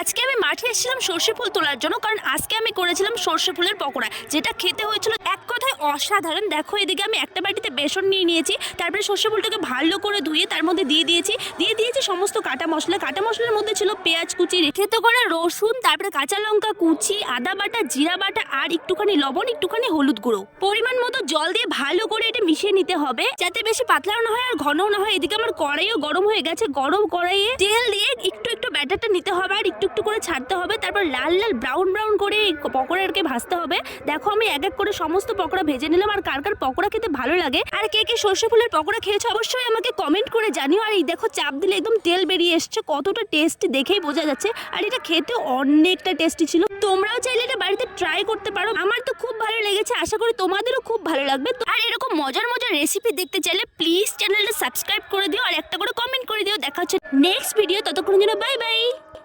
আজকে আমি মাঠে এসেছিলাম সর্ষে ফুল তোলার জন্য, কারণ আজকে আমি করেছিলাম সর্ষে ফুলের পকোড়া। যেটা খেতে হয়েছিল এক কথায় অসাধারণ। দেখো, এদিকে আমি একটা বাটিতে বেসন নিয়ে নিয়েছি, তারপরে সর্ষে ফুলটাকে ভালো করে ধুয়ে তার মধ্যে দিয়ে দিয়েছি। দিয়ে দিয়েছি সমস্ত কাটা মশলা। কাটা মশলার মধ্যে ছিল পেঁয়াজ কুচি থেতো করা রসুন, তারপরে কাঁচা লঙ্কা কুচি, আদা বাটা, জিরা বাটা, আর একটুখানি লবণ, একটুখানি হলুদ গুঁড়ো। পরিমাণ মতো জল দিয়ে ভালো করে এটা মিশিয়ে নিতে হবে, যাতে বেশি পাতলাও না হয় আর ঘনও না হয়। এদিকে আমার কড়াইও গরম হয়ে গেছে। গরম কড়াইয়ে তেল দিয়ে ব্যাটারটা নিতে হবে আর একটু একটু করে ছাড়তে হবে। তারপর লাল লাল ব্রাউন ব্রাউন করে এই পকোড়াকে ভাজতে হবে। দেখো আমি এক এক করে সমস্ত পকোড়া ভেজে নিলাম আর কার কার পকোড়া খেতে ভালো লাগে আর কে কে সর্ষে ফুলের পকোড়া খেয়েছো অবশ্যই আমাকে কমেন্ট করে জানিও। আর এই দেখো চাপ দিলে একদম তেল বেরিয়ে এসছে, কতটা টেস্ট দেখেই বোঝা যাচ্ছে। আর এটা খেতে অনেকটা টেস্টি ছিল। তোমরাও চাইলে এটা বাড়িতে ট্রাই করতে পারো। আমার তো খুব ভালো লেগেছে, আশা করি তোমাদেরও খুব ভালো লাগবে। আর এরকম মজার মজার রেসিপি দেখতে চাইলে প্লিজ চ্যানেলটা সাবস্ক্রাইব করে দিও আর একটা করে কমেন্ট হচ্ছে নেক্সট ভিডিও ততক্ষণ যেন বাই বাই